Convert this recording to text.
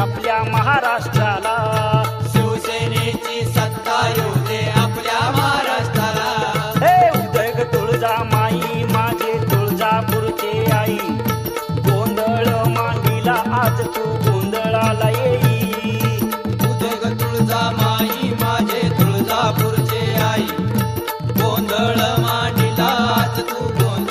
आपल्या महाराष्ट्राला.